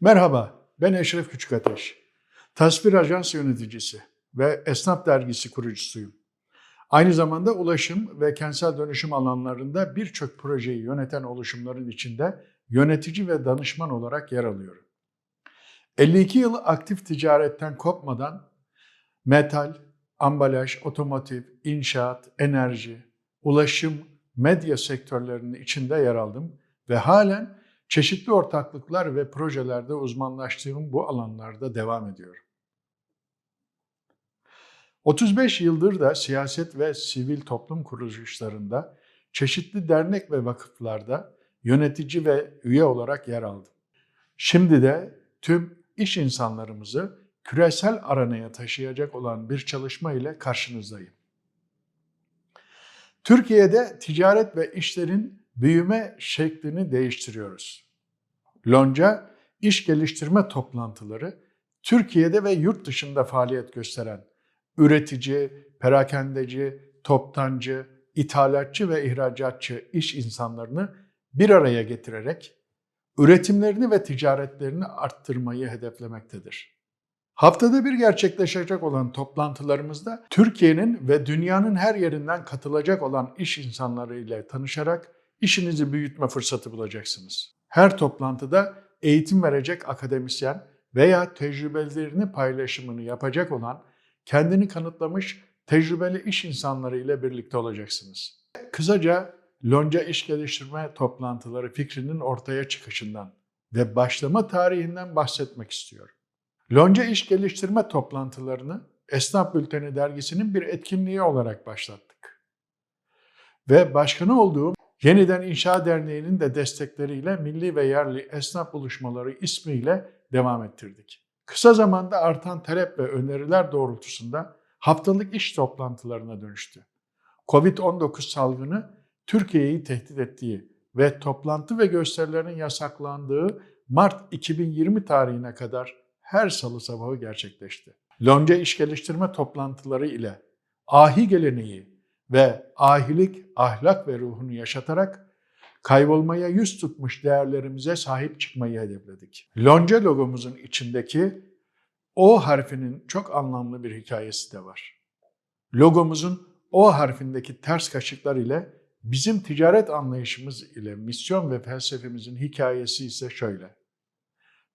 Merhaba, ben Eşref Küçükateş. Tasvir Ajans yöneticisi ve Esnaf Dergisi kurucusuyum. Aynı zamanda ulaşım ve kentsel dönüşüm alanlarında birçok projeyi yöneten oluşumların içinde yönetici ve danışman olarak yer alıyorum. 52 yıl aktif ticaretten kopmadan metal, ambalaj, otomotiv, inşaat, enerji, ulaşım, medya sektörlerinin içinde yer aldım ve halen çeşitli ortaklıklar ve projelerde uzmanlaştığım bu alanlarda devam ediyorum. 35 yıldır da siyaset ve sivil toplum kuruluşlarında, çeşitli dernek ve vakıflarda yönetici ve üye olarak yer aldım. Şimdi de tüm iş insanlarımızı küresel aranaya taşıyacak olan bir çalışma ile karşınızdayım. Türkiye'de ticaret ve işlerin büyüme şeklini değiştiriyoruz. Lonca iş geliştirme toplantıları Türkiye'de ve yurt dışında faaliyet gösteren üretici, perakendeci, toptancı, ithalatçı ve ihracatçı iş insanlarını bir araya getirerek üretimlerini ve ticaretlerini arttırmayı hedeflemektedir. Haftada bir gerçekleşecek olan toplantılarımızda Türkiye'nin ve dünyanın her yerinden katılacak olan iş insanları ile tanışarak işinizi büyütme fırsatı bulacaksınız. Her toplantıda eğitim verecek akademisyen veya tecrübelerini paylaşımını yapacak olan kendini kanıtlamış tecrübeli iş insanları ile birlikte olacaksınız. Kısaca Lonca İş Geliştirme Toplantıları fikrinin ortaya çıkışından ve başlama tarihinden bahsetmek istiyorum. Lonca İş Geliştirme Toplantılarını Esnaf Bülteni dergisinin bir etkinliği olarak başlattık. Ve başkanı olduğum Yeniden İnşa Derneği'nin de destekleriyle milli ve yerli esnaf buluşmaları ismiyle devam ettirdik. Kısa zamanda artan talep ve öneriler doğrultusunda haftalık iş toplantılarına dönüştü. Covid-19 salgını Türkiye'yi tehdit ettiği ve toplantı ve gösterilerin yasaklandığı Mart 2020 tarihine kadar her salı sabahı gerçekleşti. Lonca iş geliştirme toplantıları ile ahi geleneği ve ahilik, ahlak ve ruhunu yaşatarak kaybolmaya yüz tutmuş değerlerimize sahip çıkmayı hedefledik. Lonca logomuzun içindeki O harfinin çok anlamlı bir hikayesi de var. Logomuzun O harfindeki ters kaşıklar ile bizim ticaret anlayışımız ile misyon ve felsefemizin hikayesi ise şöyle.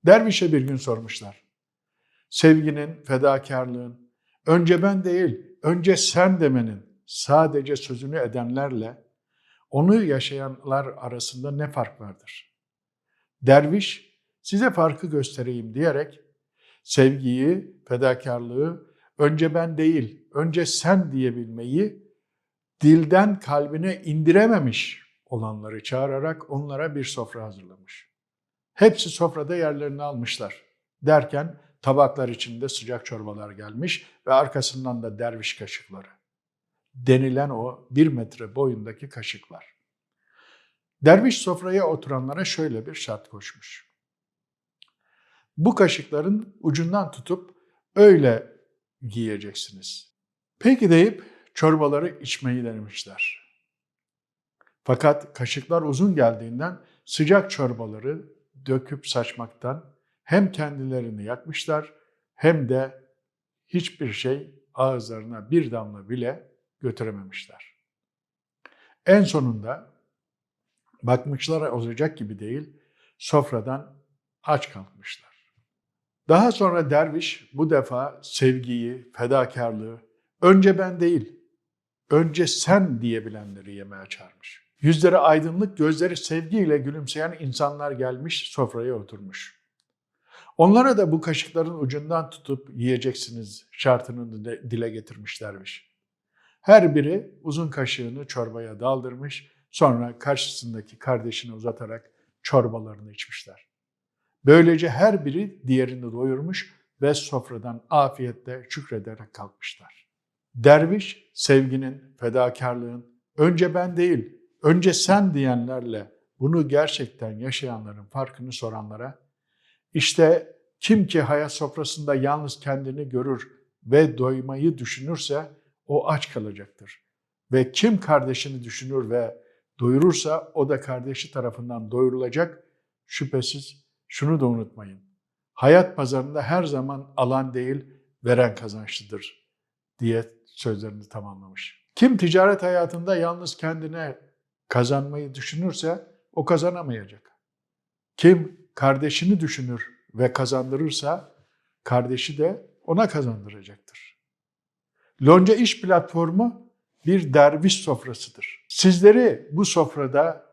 Dervişe bir gün sormuşlar. Sevginin, fedakarlığın, önce ben değil, önce sen demenin sadece sözünü edenlerle onu yaşayanlar arasında ne fark vardır? Derviş size farkı göstereyim diyerek sevgiyi, fedakarlığı önce ben değil, önce sen diyebilmeyi dilden kalbine indirememiş olanları çağırarak onlara bir sofra hazırlamış. Hepsi sofrada yerlerini almışlar. Derken tabaklar içinde sıcak çorbalar gelmiş ve arkasından da derviş kaşıkları. Denilen o bir metre boyundaki kaşıklar. Derviş sofraya oturanlara şöyle bir şart koşmuş. Bu kaşıkların ucundan tutup öyle giyeceksiniz. Peki deyip çorbaları içmeyi denemişler. Fakat kaşıklar uzun geldiğinden sıcak çorbaları döküp saçmaktan hem kendilerini yakmışlar hem de hiçbir şey ağızlarına bir damla bile götürememişler. En sonunda bakmışlar olacak gibi değil, sofradan aç kalkmışlar. Daha sonra derviş bu defa sevgiyi, fedakarlığı, önce ben değil, önce sen diyebilenleri yemeğe çağırmış. Yüzleri aydınlık, gözleri sevgiyle gülümseyen insanlar gelmiş, sofraya oturmuş. Onlara da bu kaşıkların ucundan tutup yiyeceksiniz şartını dile getirmiş derviş. Her biri uzun kaşığını çorbaya daldırmış, sonra karşısındaki kardeşine uzatarak çorbalarını içmişler. Böylece her biri diğerini doyurmuş ve sofradan afiyetle şükrederek kalkmışlar. Derviş sevginin, fedakarlığın, önce ben değil, önce sen diyenlerle bunu gerçekten yaşayanların farkını soranlara, işte kim ki hayat sofrasında yalnız kendini görür ve doymayı düşünürse o aç kalacaktır. Ve kim kardeşini düşünür ve doyurursa o da kardeşi tarafından doyurulacak. Şüphesiz şunu da unutmayın. hayat pazarında her zaman alan değil, veren kazançlıdır diye sözlerini tamamlamış. Kim ticaret hayatında yalnız kendine kazanmayı düşünürse o kazanamayacak. Kim kardeşini düşünür ve kazandırırsa kardeşi de ona kazandıracaktır. Lonca İş Platformu bir derviş sofrasıdır. Sizleri bu sofrada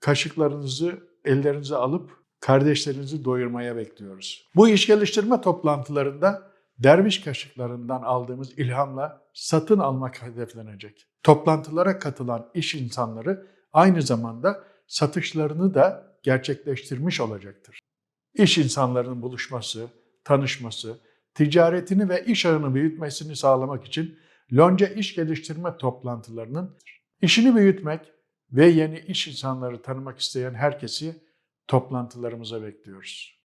kaşıklarınızı ellerinize alıp kardeşlerinizi doyurmaya bekliyoruz. Bu iş geliştirme toplantılarında derviş kaşıklarından aldığımız ilhamla satın almak hedeflenecek. Toplantılara katılan iş insanları aynı zamanda satışlarını da gerçekleştirmiş olacaktır. İş insanlarının buluşması, tanışması, ticaretini ve iş ağını büyütmesini sağlamak için Lonca İş Geliştirme toplantılarının işini büyütmek ve yeni iş insanları tanımak isteyen herkesi toplantılarımıza bekliyoruz.